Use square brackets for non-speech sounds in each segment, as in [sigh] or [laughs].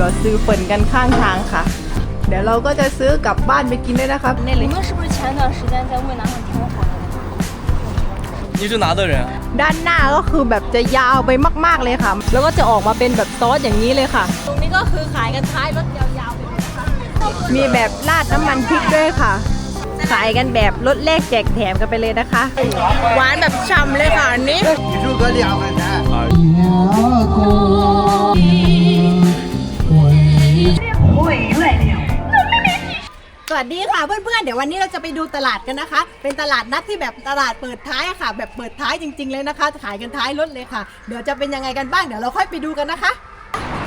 รอซื้อเปิ่นกันข้างทางค่ะ เดี๋ยวเราก็จะซื้อกลับบ้านไปกินด้วยนะครับนี่เล 你 ย 们是不是前段时间在渭南很挺火的？你是哪的人？ ด้านหน้าก็คือแบบจะยาวไปมากๆเลยค่ะ แล้วก็จะออกมาเป็นแบบซอสอย่างนี้เลยค่ะ ตรงนี้ก็คือขายกันท้ายรถยาวๆไปเลยนะคะมีแบบราดน้ำมันพริกด้วยค่ะ ขายกันแบบรถแรกแจกแถมกันไปเลยนะคะ หวานแบบฉ่ำเลยค่ะอันนี้ 你入个两块钱。 สวัสดีค่ะเพื่อนๆ เดี๋ยววันนี้เราจะไปดูตลาดกันนะคะ เป็นตลาดนัดที่แบบตลาดเปิดท้ายค่ะ แบบเปิดท้ายจริง ๆ เลยนะคะ ขายกันท้ายรถเลยค่ะ เดี๋ยวจะเป็นยังไงกันบ้าง เดี๋ยวเราค่อยไปดูกันนะคะ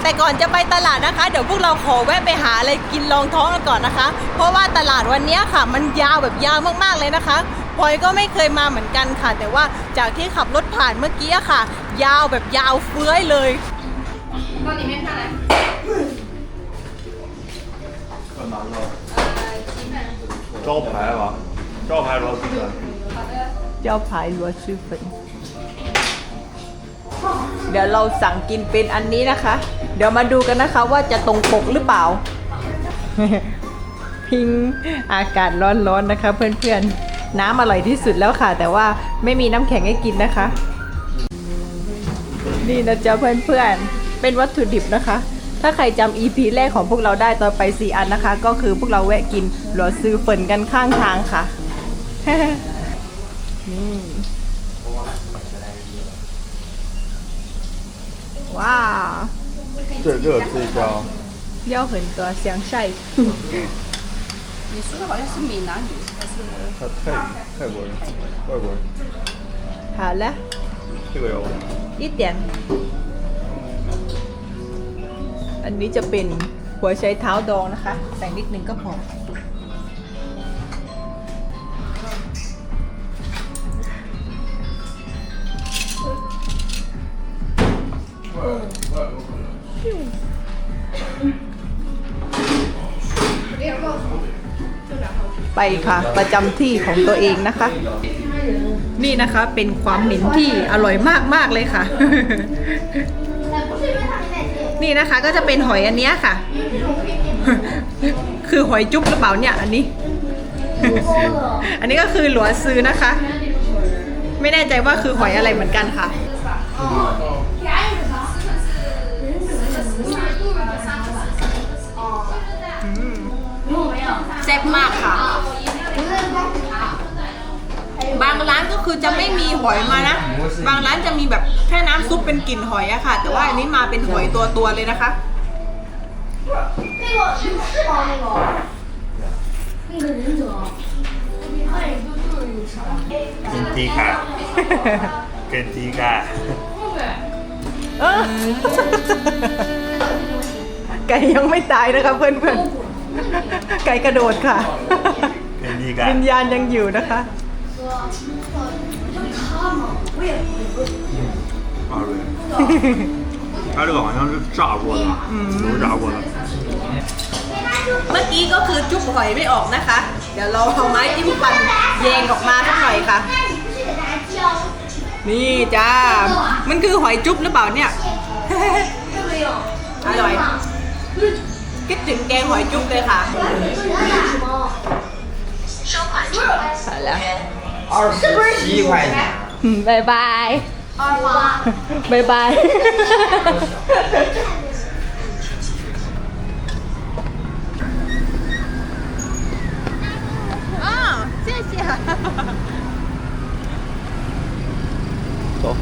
แต่ก่อนจะไปตลาดนะคะ เดี๋ยวพวกเราขอแวะไปหาอะไรกินรองท้องกันก่อนนะคะ เพราะว่าตลาดวันนี้ค่ะ มันยาวแบบยาวมากๆเลยนะคะพลอยก็ไม่เคยมาเหมือนกันค่ะ แต่ว่าจากที่ขับรถผ่านเมื่อกี้ค่ะ ยาวแบบยาวเฟื้อยเลย 招牌吧，招牌螺蛳粉。 เจ้าพายรัวชื่อเป็นเดี๋ยวเราสั่งกินเป็นอันนี้นะคะ เดี๋ยวมาดูกันนะคะว่าจะตรงปกหรือเปล่า พิงอากาศร้อนๆนะคะ เพื่อนๆ น้ำอร่อยที่สุดแล้วค่ะ แต่ว่าไม่มีน้ำแข็งให้กินนะคะ นี่นะจ๊ะเพื่อนๆ เป็นวัตถุดิบนะคะ ถ้าใครจำ EP แรกของพวกเราได้ตอนไปสีอันนะคะ ก็คือพวกเราแวะกินหลอซื้อเฟินกันข้างทางค่ะ นี่ว้าว 这这个最香，要很多香菜。你说的好像是闽南语还是？他泰泰国人，外国人，好了，这个有。一点。 อันนี้จะเป็นหัวไชเท้าดองนะคะ ใส่นิดนึงก็พอไปค่ะ ประจำที่ของตัวเองนะคะ นี่นะคะเป็นความเหม็นที่อร่อยมากมากๆเลยค่ะ นี่นะคะก็จะเป็นหอยอันเนี้ยค่ะ คือหอยจุ๊บหรือเปล่าเนี่ยอันนี้ อันนี้ก็คือหลัวซื้อนะคะ ไม่แน่ใจว่าคือหอยอะไรเหมือนกันค่ะ แซ่บมากค่ะ บางร้านก็คือจะไม่มีหอยมานะ บางร้านจะมีแบบแค่น้ำซุปเป็นกลิ่นหอยอะค่ะ แต่ว่าอันนี้มาเป็นหอยตัวตัวเลยนะคะเกินจีกาเกินจีกาไก่ยังไม่ตายนะคะเพื่อนๆไก่กระโดดค่ะ เกินจีกาวิญญาณยังอยู่นะคะ 二位。它这个好像是炸过的，油炸过的。 เมื่อกี้ก็คือจุ๊บหอยไม่ออกนะคะ เดี๋ยวเราเอาไม้จิ้มฟันแยงออกมาสักหน่อยค่ะ นี่จ้า มันคือหอยจุ๊บหรือเปล่าเนี่ย อร่อย คิดถึงแกงหอยจุ๊บเลยค่ะใส่แล้ว 二十七块钱。嗯，拜拜。二八。拜拜。啊，谢谢。走。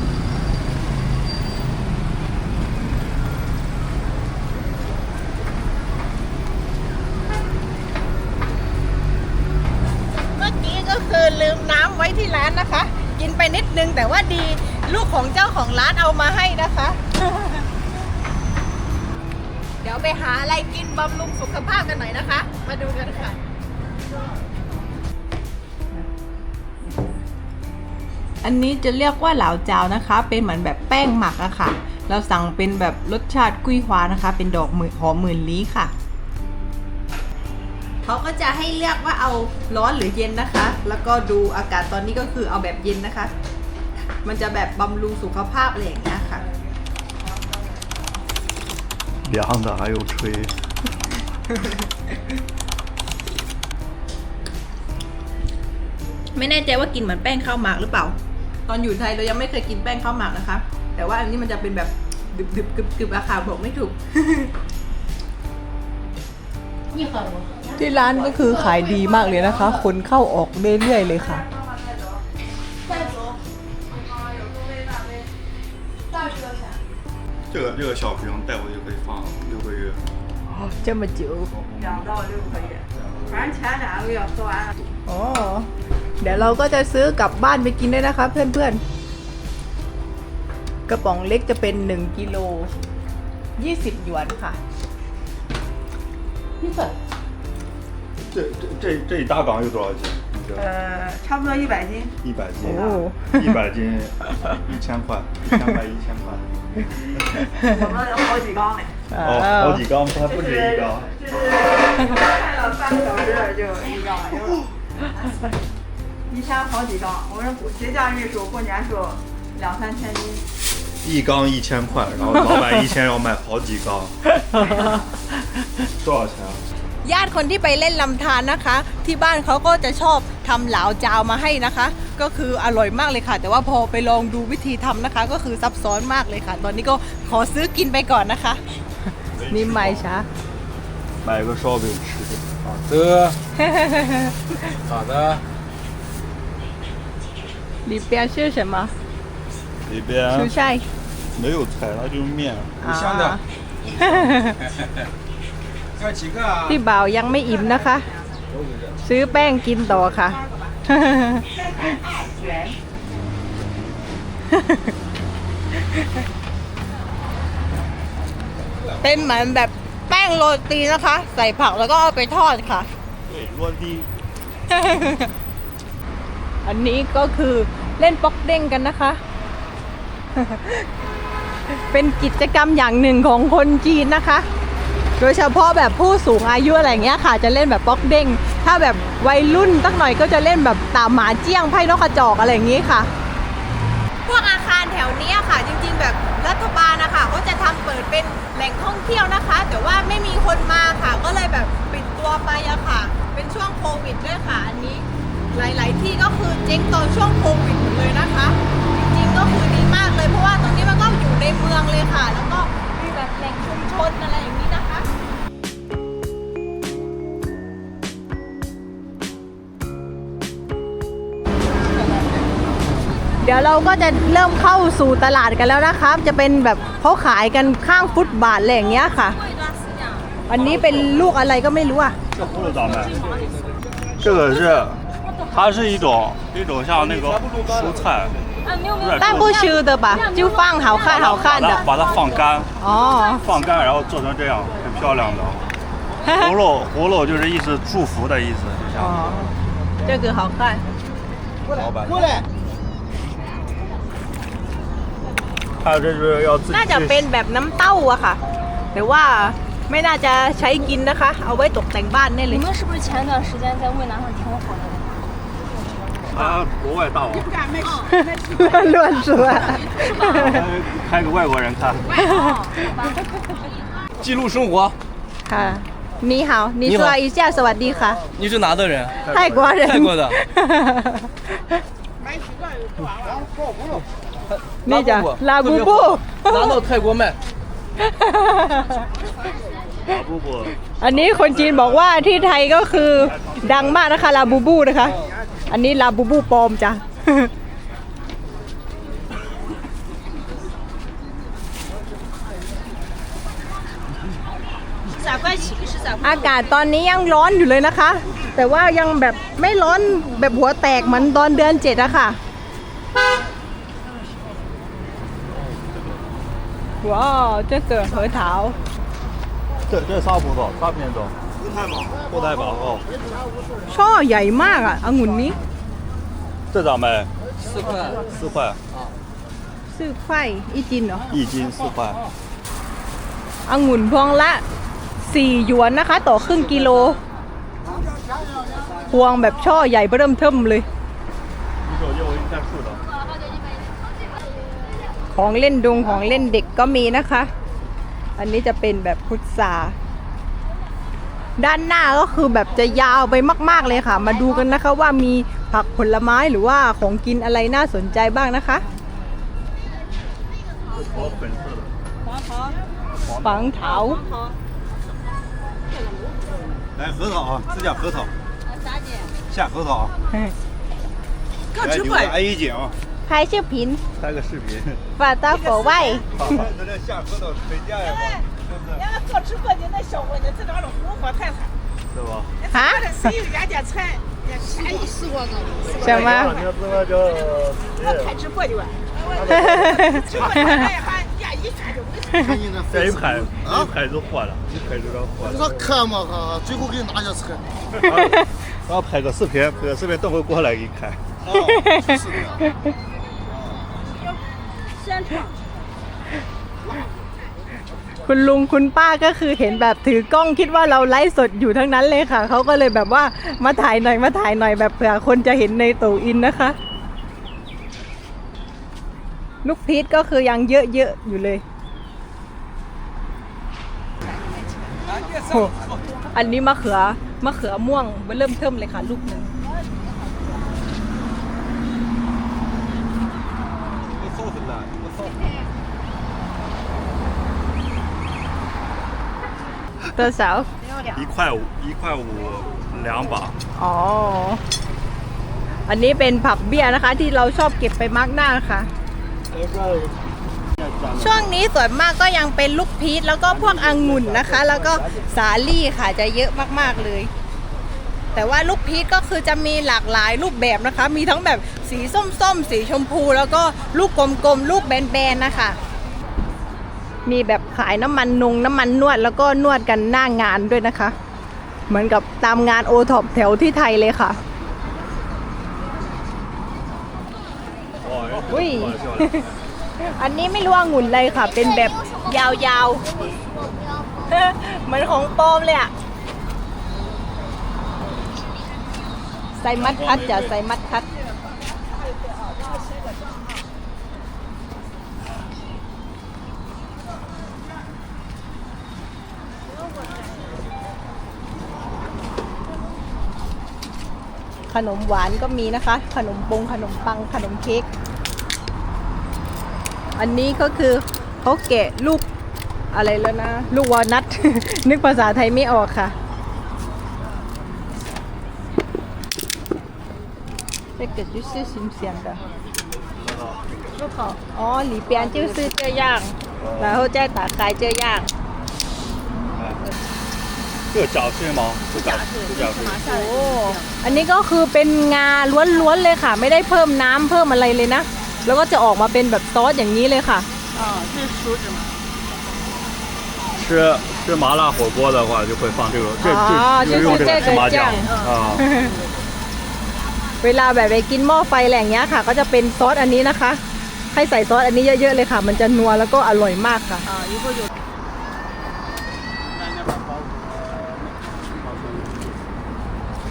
านนะคะ กินไปนิดนึงแต่ว่าดีลูกของเจ้าของร้านเอามาให้นะคะ เดี๋ยวไปหาอะไรกินบำรุงสุขภาพกันหน่อยนะคะ มาดูกันค่ะอันนี้จะเรียกว่าเหลาเจ้านะคะ เป็นเหมือนแบบแป้งหมักอะค่ะ เราสั่งเป็นแบบรสชาติกุ้ยฮวานะคะ เป็นดอกหอมหมื่นลี้ค่ะ เขาก็จะให้เลือกว่าเอาร้อนหรือเย็นนะคะ แล้วก็ดูอากาศตอนนี้ก็คือเอาแบบเย็นนะคะ มันจะแบบบำรุงสุขภาพอะไรอย่างเงี้ยค่ะ 凉的还有吹。 ไม่แน่ใจว่ากินเหมือนแป้งข้าวหมากหรือเปล่า ตอนอยู่ไทยเรายังไม่เคยกินแป้งข้าวหมากนะคะ แต่ว่าอันนี้มันจะเป็นแบบดึบดึบกึบกึบอะค่ะบอกไม่ถูก 你喝不？ ที่ร้านก็คือขายดีมากเลยนะคะ คนเข้าออกเรื่อยๆเลยค่ะ 再走。大十多钱。这个这个小瓶带回去可以放六个月。 จะมาจิ๋ว 两到六个月，反正前两个月喝完了。 อ๋อ เดี๋ยวเราก็จะซื้อกลับบ้านไปกินได้นะคะ เพื่อนๆ กระป๋องเล็กจะเป็น 1กิโล20 หยวนค่ะ 你喝。这 这这这一大缸有多少斤？呃，差不多一百斤。一百斤哦，[laughs] 一百斤一千块，一千块一千块。我们有好几缸呢，哦，好几缸，还不止一缸。开了半个小时就一缸，了 [laughs] 一天好几缸。我们节假日时候、过年时候两三千斤。一缸一千块，然后老板一天要卖好几缸，[laughs] 多少钱啊？ ญาติคนที่ไปเล่นลำธารนะคะ ที่บ้านเขาก็จะชอบทำเหลาจาวมาให้นะคะ ก็คืออร่อยมากเลยค่ะ แต่ว่าพอไปลองดูวิธีทำนะคะ ก็คือซับซ้อนมากเลยค่ะ ตอนนี้ก็ขอซื้อกินไปก่อนนะคะ นี่ไม่ช้า 买个烧饼吃的。好的，好的，里边是什么里边蔬菜没有菜，它就是面。香的。 พี่บ่าวยังไม่อิ่มนะคะ ซื้อแป้งกินต่อค่ะ เป็นเหมือนแบบแป้งโรตีนะคะ ใส่ผักแล้วก็เอาไปทอดค่ะรวนดีอันนี้ก็คือเล่นป๊อกเด้งกันนะคะ เป็นกิจกรรมอย่างหนึ่งของคนจีนนะคะ โดยเฉพาะแบบผู้สูงอายุอะไรเงี้ยค่ะ จะเล่นแบบป๊อกเด้ง ถ้าแบบวัยรุ่นตั้งหน่อยก็จะเล่นแบบตามหมาเจี้ยงไพ่นกกระจอกอะไรอย่างงี้ค่ะ พวกอาคารแถวเนี้ยค่ะจริง ๆ แบบรัฐบาลนะคะเขาจะทำเปิดเป็นแหล่งท่องเที่ยวนะคะ แต่ว่าไม่มีคนมาค่ะ ก็เลยแบบปิดตัวไปอะค่ะ เป็นช่วงโควิดด้วยค่ะอันนี้ หลาย ๆ ที่ก็คือเจ๊งตอนช่วงโควิดหมดเลยนะคะ จริงๆก็คือดีมากเลยเพราะว่าตรงนี้มันก็อยู่ในเมืองเลยค่ะ แล้วก็มีแบบแหล่งชุมชนอะไรอย่าง เดี๋ยวเราก็จะเริ่มเข้าสู่ตลาดกันแล้วนะครับ จะเป็นแบบเขาขายกันข้างฟุตบาทอะไรอย่างเงี้ยค่ะ อันนี้เป็นลูกอะไรก็ไม่รู้อ่ะ 这葫芦咋卖？这个是，它是一种一种像那个蔬菜，有点但不吃的吧就放好看好看的把它把它放干，哦放干然后做成这样，很漂亮的。葫芦葫芦就是意思祝福的意思，就像。哦这个好看老板。过来。 还有这就是要自己 น่าจะเป็นแบบน้ำเต้าอะค่ะ แต่ว่าไม่น่าจะใช้กินนะคะ เอาไว้ตกแต่งบ้านแน่เล 你 ย 们是不是前段时间在渭南上挺火的？啊，国外大王， ล้วนสัว 开给外国人看。记录生活。 ค่ะนี่好你你好说一下สวัสดีค่ะ 你是哪的人？ ไทยกว่าเรน 泰国的。 นี่จ้ะลาบูบู 拿到泰国卖。老布布， อันนี้คนจีนบอกว่าที่ไทยก็คือดังมากนะคะลาบูบูนะคะ อันนี้ลาบูบูปลอมจ้ะ อากาศตอนนี้ยังร้อนอยู่เลยนะคะ แต่ว่ายังแบบไม่ร้อนแบบหัวแตกเหมือนตอนเดือนเจ็ดอะค่ะ ว้าว这个核桃这这啥葡萄？啥品种？后太宝。后太宝哦， ช่อใหญ่มากอะองุ่นนี้ 这咋卖？四块。四块， ซื้อไข่อีจินเหรอ 一斤四块。 องุ่นพวงละ 4 หยวนนะคะ ต่อครึ่งกิโล พวงแบบช่อใหญ่เบิ่มเทิมเลย ของเล่นดุงของเล่นเด็กก็มีนะคะ อันนี้จะเป็นแบบพุทราด้านหน้าก็คือแบบจะยาวไปมาก ๆเลยค่ะ มาดูกันนะคะว่ามีผักผลไม้หรือว่าของกินอะไรน่าสนใจบ้างนะคะ 我粉色的。 ฝังเถา 来核桃啊，这叫核桃。下核桃啊。来，有个阿姨姐啊， 拍视频，拍个视频，发到国外。这下，人家的小伙子，这红火太，是吧？啊？谁有菜？我拍直播就完。哈哈哈！直播，一圈就。一拍，拍就火了，一拍就火。你看嘛哈？最后给你拿下。哈哈哈！我拍个视频，拍个视频，等会过来给你看。哈哈哈！ คุณลุงคุณป้าก็คือเห็นแบบถือกล้องคิดว่าเราไลฟ์สดอยู่ทั้งนั้นเลยค่ะ เขาก็เลยแบบว่ามาถ่ายหน่อยมาถ่ายหน่อยแบบเผื่อคนจะเห็นในโตอินนะคะ ลูกพีชก็คือยังเยอะๆอยู่เลยโอ้อันนี้มะเขือมะเขือม่วงเริ่มเทิมเลยค่ะ ลูกหนึ่ง ตัวสาว 一块五，一块五两把。 อ๋อ อันนี้เป็นผักเบี้ยนะคะ ที่เราชอบเก็บไปมาร์กหน้าค่ะ ช่วงนี้ส่วนมากก็ยังเป็นลูกพีชแล้วก็พวกองุ่นนะคะ แล้วก็สาลี่ค่ะจะเยอะมากๆเลย แต่ว่าลูกพีชก็คือจะมีหลากหลายรูปแบบนะคะ มีทั้งแบบสีส้มๆ สีชมพู แล้วก็ลูกกลมๆ ลูกแบนๆนะคะ มีแบบขายน้ำมันนงน้ำมันนวดแล้วก็นวดกันหน้างานด้วยนะคะ เหมือนกับตามงานโอท็อปแถวที่ไทยเลยค่ะอุ้ย อันนี้ไม่รู้ว่างุ่นเลยค่ะ เป็นแบบยาวๆ เหมือนของปลอมเลยอะใส่มัดคัดจ้ใส่มัดคัด ขนมหวานก็มีนะคะ ขนมปงขนมปัง ขนมเค้ก อันนี้ก็คือเขาแกะลูกอะไรแล้วนะ ลูกวอลนัท นึกภาษาไทยไม่ออกค่ะ这个就是新鲜的。入口哦，里边就是这样，然后再打开这样。 这个假碎吗？不假，不假碎。 โอ้ อันนี้ก็คือเป็นงาล้วนๆเลยค่ะ ไม่ได้เพิ่มน้ำเพิ่มอะไรเลยนะ แล้วก็จะออกมาเป็นแบบซอสอย่างนี้เลยค่ะ 吃吃麻辣火锅的话，就会放这个，这啊这就用这就是这个个芝麻酱酱啊。 เวลาแบบไปกินหม้อไฟอะไรอย่างเงี้ยค่ะ ก็จะเป็นซอสอันนี้นะคะ ให้ใส่ซอสอันนี้เยอะๆเลยค่ะ มันจะนัวแล้วก็อร่อยมากค่ะ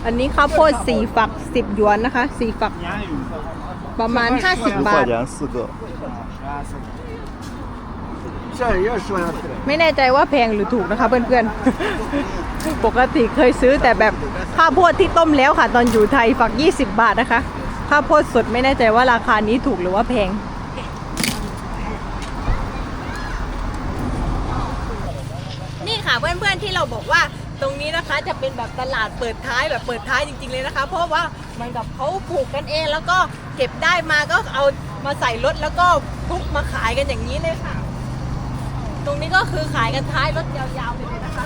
อันนี้ข้าวโพดสี่ฝักสิบหยวนนะคะสี่ฝัก ประมาณห้าสิบบาท ไม่แน่ใจว่าแพงหรือถูกนะคะเพื่อนๆ ปกติเคยซื้อแต่แบบข้าวโพดที่ต้มแล้วค่ะ ตอนอยู่ไทยฝักยี่สิบบาทนะคะ ข้าวโพดสดไม่แน่ใจว่าราคานี้ถูกหรือว่าแพงนี่ค่ะเพื่อนๆที่เราบอกว่า ตรงนี้นะคะจะเป็นแบบตลาดเปิดท้ายแบบเปิดท้ายจริง ๆเลยนะคะ เพราะว่าเหมันกับเขาปลูกกันเอง แล้วก็เก็บได้มาก็เอามาใส่รถแล้วก็ทุกมาขายกันอย่างนี้เลยค่ะ ตรงนี้ก็คือขายกันท้ายรถยาวๆไปเลยนะคะ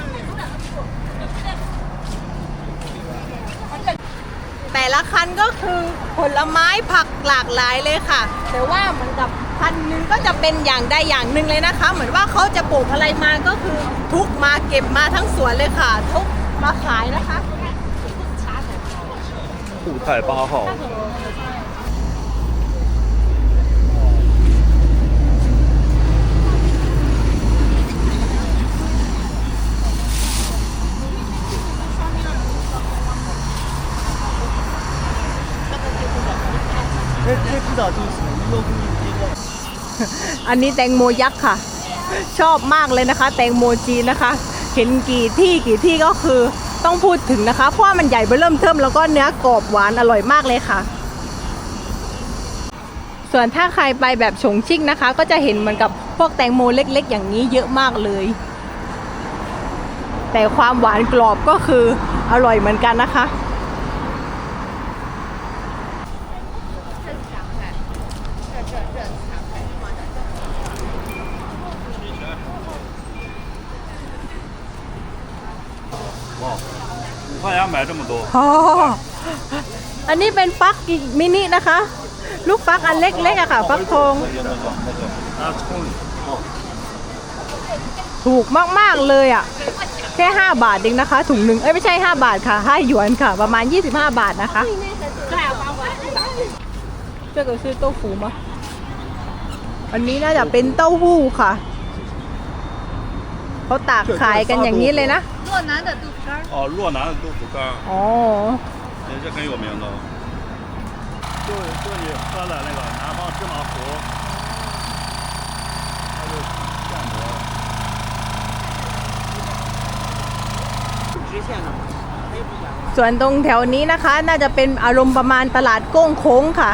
แต่ละคันก็คือผลไม้ผักหลากหลายเลยค่ะ แต่ว่าเหมือนกับ คันหนึงก็จะเป็นอย่างใดอย่างหนึ่งเลยนะคะ เหมือนว่าเขาจะปลูกอะไรมาก็คือทุกมาเก็บมาทั้งสวนเลยค่ะ ทุกมาขายนะคะ 沪太八号。อั อันนี้แตงโมยักษ์ค่ะ ชอบมากเลยนะคะ แตงโมจีนนะคะ เห็นกี่ที่กี่ที่ก็คือต้องพูดถึงนะคะ เพราะว่ามันใหญ่เบ้อเริ่มเทิมแล้วก็เนื้อกรอบหวานอร่อยมากเลยค่ะ ส่วนถ้าใครไปแบบฉงชิ่งนะคะ ก็จะเห็นเหมือนกับพวกแตงโมเล็กๆ อย่างนี้เยอะมากเลย แต่ความหวานกรอบก็คืออร่อยเหมือนกันนะคะ 五块钱买这么多， อ๋อ อันนี้เป็นฟักมินินะคะ ลูกฟักอันเล็กๆอะค่ะ ฟักทอง 啊，冲 ถูกมาก ๆ เลยอะแค่ 5 บาทเองนะคะ ถุงหนึ่งเอ้ยไม่ใช่ 5 บาทค่ะ5หยวนค่ะ ประมาณ 25 บาทนะคะ这个是豆腐吗อันนี้น่าจะเป็นเต้าหู้ค่ะเขาตากขายกันอย่างนี้เลยนะ 洛南的豆腐干儿。哦，洛南的豆腐干， อ๋อ 也是很有名的。就就你喝的那个南方芝麻糊，它就现磨。 ส่วนตรงแถวนี้นะคะ น่าจะเป็นอารมณ์ประมาณตลาดโก้งโค้งค่ะ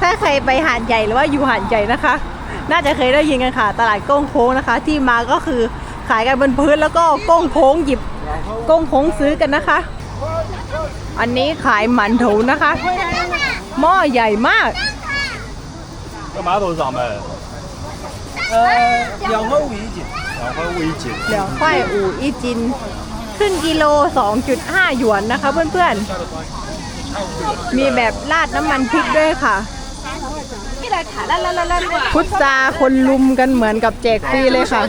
ถ้าใครไปหาดใหญ่หรือว่าอยู่หาดใหญ่นะคะ น่าจะเคยได้ยินกันค่ะ ตลาดโก้งโค้งนะคะ ที่มาก็คือ ขายกันบนพื้นแล้วก็โก้งโค้งหยิบโก้งโค้งซื้อกันนะคะ อันนี้ขายหมันโถนะคะ หม้อใหญ่มาก 这馒头咋卖？呃，两块五一斤。两块五一斤。 เหลียวควายอู่อีจินครึ่งกิโล 2.5 หยวนนะคะเพื่อนๆ มีแบบราดน้ำมันพริกด้วยค่ะ พุทธาคนลุมกันเหมือนกับแจกฟรีเลยค่ะ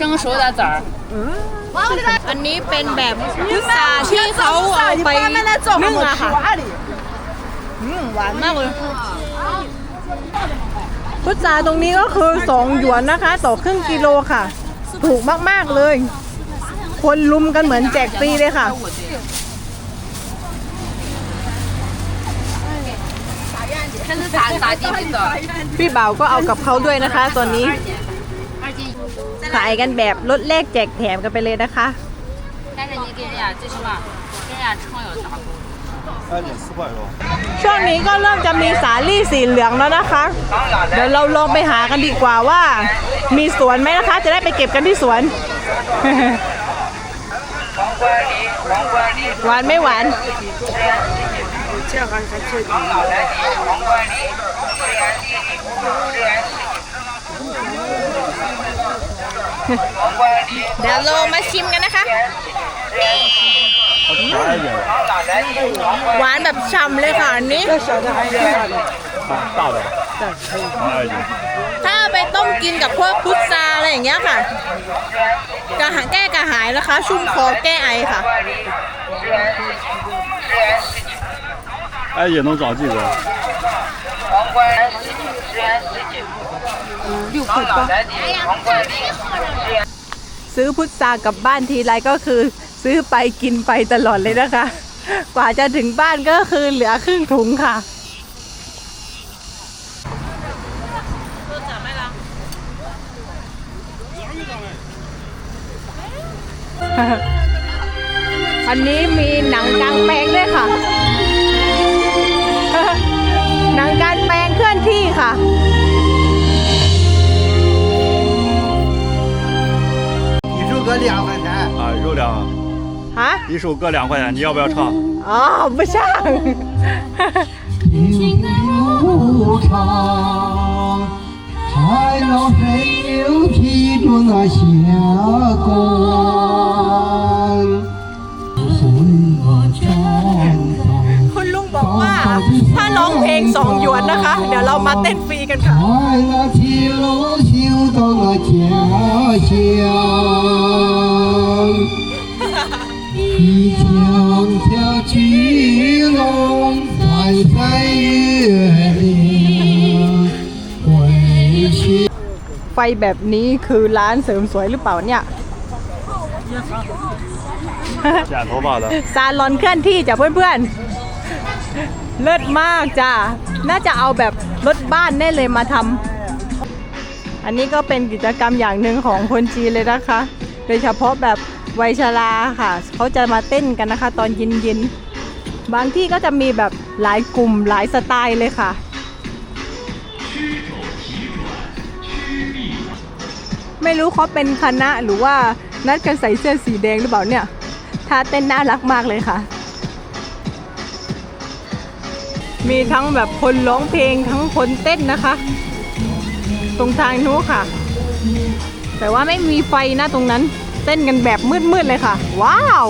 จังโซดาจ๋าอันนี้เป็นแบบพุทธาที่เขาเอาไปนึ่งอะค่ะหวานมากเลยพุทราตรงนี้ก็คือสองหยวนนะคะ ต่อครึ่งกิโลค่ะ ถูกมาก ๆ เลย คนลุมกันเหมือนแจกฟรีเลยค่ะ 这是咋咋地的？ พี่บ่าวก็เอากับเขาด้วยนะคะตอนนี้ ขายกันแบบลดแลกแจกแถมกันไปเลยนะคะ 但是你给人家最起码给人家称要打工。三斤四块肉。 ช่วงนี้ก็เริ่มจะมีสาลี่สีเหลืองแล้วนะคะ เดี๋ยวเราลองไปหากันดีกว่าว่า มีสวนไหมนะคะ จะได้ไปเก็บกันที่สวน หวานไม่หวาน เดี๋ยวเรามาชิมกันนะคะ 它甜一点， หวานแบบฉ่ำเลยค่ะอันนี้ 大的，甜一点。 ถ้าไปต้มกินกับพวกพุทราอะไรอย่างเงี้ยค่ะกระหายแก้กระหายนะคะ ชุ่มคอแก้ไอค่ะ 哎，也能长记者。 ซื้อพุทรากลับบ้านทีไรก็คือ ซื้อไปกินไปตลอดเลยนะคะ กว่าจะถึงบ้านก็คือเหลือครึ่งถุงค่ะ อันนี้มีหนังกลางแปลงด้วยค่ะ หนังกลางแปลงเคลื่อนที่ค่ะ 一首歌两块钱。啊，肉两， ฮะ 一首歌两块钱，你要不要唱？ อ๋อไม่ใช่ 路长，太阳还有披着那霞光。随我站在 คุณลุงบอกว่า ถ้าร้องเพลงสองหยวนนะคะ เดี๋ยวเรามาเต้นฟรีกันค่ะ 看那铁路修到那家乡，一条条巨龙翻山越岭归去。 ไฟแบบนี้คือร้านเสริมสวยหรือเปล่าเนี่ย 剪头发的。 ซาลอนเคลื่อนที่จ้ะเพื่อนๆ เลิศมากจ้ะน่าจะเอาแบบรถบ้านได้เลยมาทำอันนี้ก็เป็นกิจกรรมอย่างหนึ่งของคนจีนเลยนะคะ โดยเฉพาะแบบวัยชราค่ะ เขาจะมาเต้นกันนะคะ ตอนเย็นๆ บางที่ก็จะมีแบบหลายกลุ่มหลายสไตล์เลยค่ะ ไม่รู้เขาเป็นคณะหรือว่านัดกันใส่เสื้อสีแดงหรือเปล่าเนี่ยท่าเต้นน่ารักมากเลยค่ะ มีทั้งแบบคนร้องเพลงทั้งคนเต้นนะคะ ตรงทางนู้นค่ะ แต่ว่าไม่มีไฟนะตรงนั้น เต้นกันแบบมืดๆเลยค่ะ ว้าว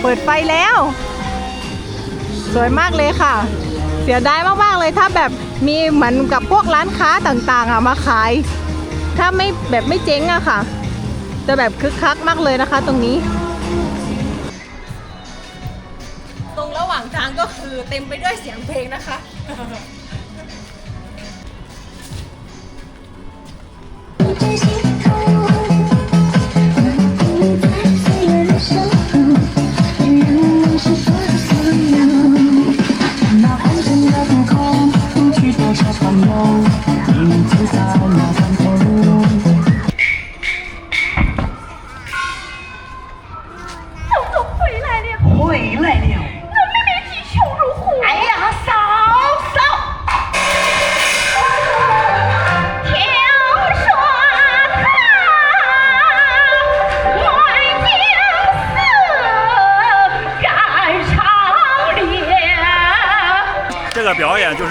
เปิดไฟแล้ว สวยมากเลยค่ะ เสียดายมากๆเลยถ้าแบบมีเหมือนกับพวกร้านค้าต่างๆอะมาขาย ถ้าไม่แบบไม่เจ๊งอะค่ะ จะแบบคึกคักมากเลยนะคะ ตรงนี้ รงระหว่างทางก็คือเต็มไปด้วยเสียงเพลงนะคะ真心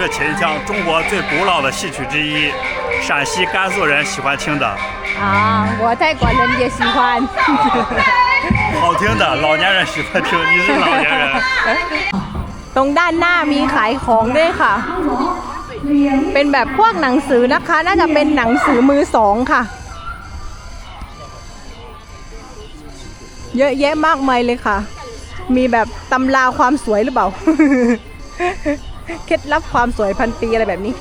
是秦腔，中国最古老的戏曲之一，陕西、甘肃人喜欢听的，啊，我泰国人也喜欢。好听的，老年人喜欢听。你是老年人。 ตรงด้านหน้ามีขายของด้วยค่ะ เป็นแบบพวกหนังสือนะคะ น่าจะเป็นหนังสือมือสองค่ะ เยอะแยะมากมายเลยค่ะ มีแบบตำราความสวยหรือเปล่า เคล็ดลับความสวยพันปีอะไรแบบนี้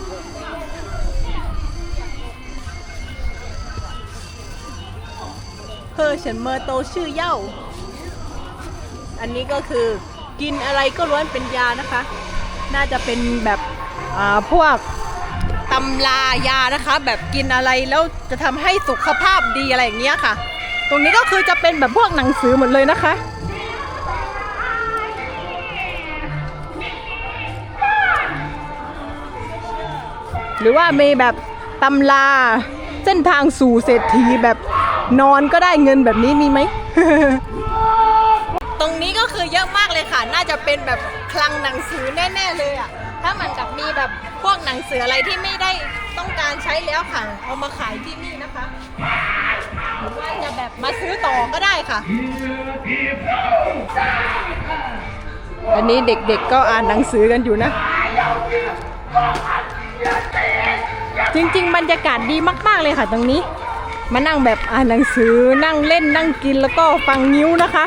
เพอฉันเมอร์โตชื่อเย่า อันนี้ก็คือกินอะไรก็ล้วนเป็นยานะคะ น่าจะเป็นแบบพวกตำรายานะคะ แบบกินอะไรแล้วจะทำให้สุขภาพดีอะไรอย่างเงี้ยค่ะ ตรงนี้ก็คือจะเป็นแบบพวกหนังสือหมดเลยนะคะ หรือว่ามีแบบตำราเส้นทางสู่เศรษฐีแบบนอนก็ได้เงินแบบนี้มีไหม ตรงนี้ก็คือเยอะมากเลยค่ะ น่าจะเป็นแบบคลังหนังสือแน่ ๆ เลยอะ ถ้ามันกับมีแบบพวกหนังสืออะไรที่ไม่ได้ต้องการใช้แล้วค่ะ เอามาขายที่นี่นะคะหรือว่าจะแบบมาซื้อต่อก็ได้ค่ะ อันนี้เด็กๆก็อ่านหนังสือกันอยู่นะ จริง ๆ บรรยากาศดีมาก ๆ เลยค่ะตรงนี้ มานั่งแบบอ่านหนังสือนั่งเล่นนั่งกินแล้วก็ฟังนิ้วนะคะ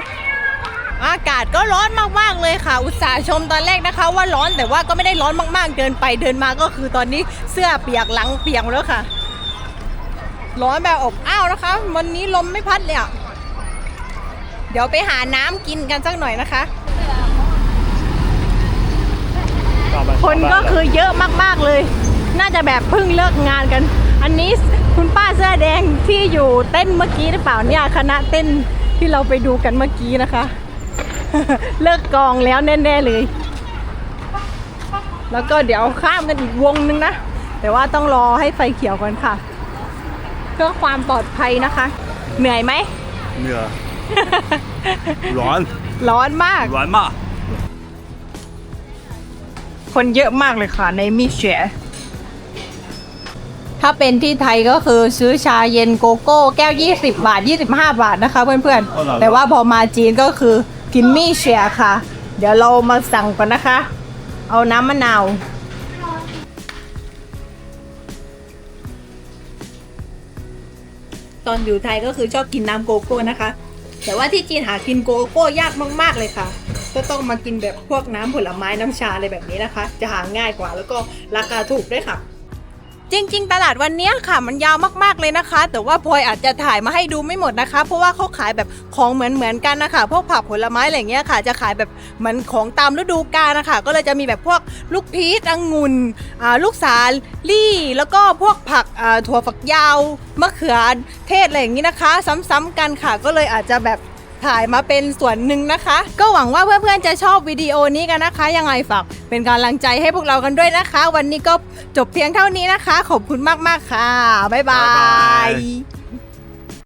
อากาศก็ร้อนมาก ๆ เลยค่ะ อุตส่าห์ชมตอนแรกนะคะ ว่าร้อนแต่ว่าก็ไม่ได้ร้อนมาก ๆ เดินไปเดินมาก็คือตอนนี้เสื้อเปียกหลังเปียกแล้วค่ะ ร้อนแบบอบอ้าวนะคะ วันนี้ลมไม่พัดเลยอะเดี๋ยวไปหาน้ำกินกันสักหน่อยนะคะ คนก็คือเยอะมากๆเลย น่าจะแบบเพิ่งเลิกงานกัน อันนี้คุณป้าเสื้อแดงที่อยู่เต้นเมื่อกี้หรือเปล่าเนี่ยคณะเต้นที่เราไปดูกันเมื่อกี้นะคะ เลิกกองแล้วแน่ๆเลย แล้วก็เดี๋ยวข้ามกันอีกวงนึงนะ แต่ว่าต้องรอให้ไฟเขียวก่อนค่ะเพื่อความปลอดภัยนะคะ เหนื่อยไหมเหนื่อยร้อน ร้อนมาก ร้อนมาก คนเยอะมากเลยค่ะในมิเชถ้าเป็นที่ไทยก็คือซื้อชาเย็นโกโก้แก้ว 20 บาท 25 บาทนะคะเพื่อนๆ แต่ว่าพอมาจีนก็คือกินมี่เชียค่ะ เดี๋ยวเรามาสั่งก่อนนะคะ เอาน้ำมะนาวตอนอยู่ไทยก็คือชอบกินน้ำโกโก้นะคะ แต่ว่าที่จีนหากินโกโก้ยากมาก ๆ เลยค่ะ ก็ต้องมากินแบบพวกน้ำผลไม้น้ำชาอะไรแบบนี้นะคะ จะหาง่ายกว่าแล้วก็ราคาถูกด้วยค่ะ จริง ๆ ตลาดวันนี้ค่ะ มันยาวมากๆเลยนะคะ แต่ว่าพลอยอาจจะถ่ายมาให้ดูไม่หมดนะคะ เพราะว่าเขาขายแบบของเหมือนๆกันนะคะพวกผักผลไม้อะไรเงี้ยค่ะ จะขายแบบเหมือนของตามฤดูกาลนะคะก็เลยจะมีแบบพวกลูกพีชองุ่นอ่าลูกสาลี่ แล้วก็พวกผักอ่าถั่วฝักยาวมะเขือเทศอะไรอย่างงี้นะคะ ซ้ำๆกันค่ะ ก็เลยอาจจะแบบ ถ่ายมาเป็นส่วนหนึ่งนะคะ ก็หวังว่าเพื่อนๆจะชอบวิดีโอนี้กันนะคะ ยังไงฝากเป็นกำลังใจให้พวกเรากันด้วยนะคะ วันนี้ก็จบเพียงเท่านี้นะคะ ขอบคุณมากๆค่ะ บ๊ายบาบ๊ายบาย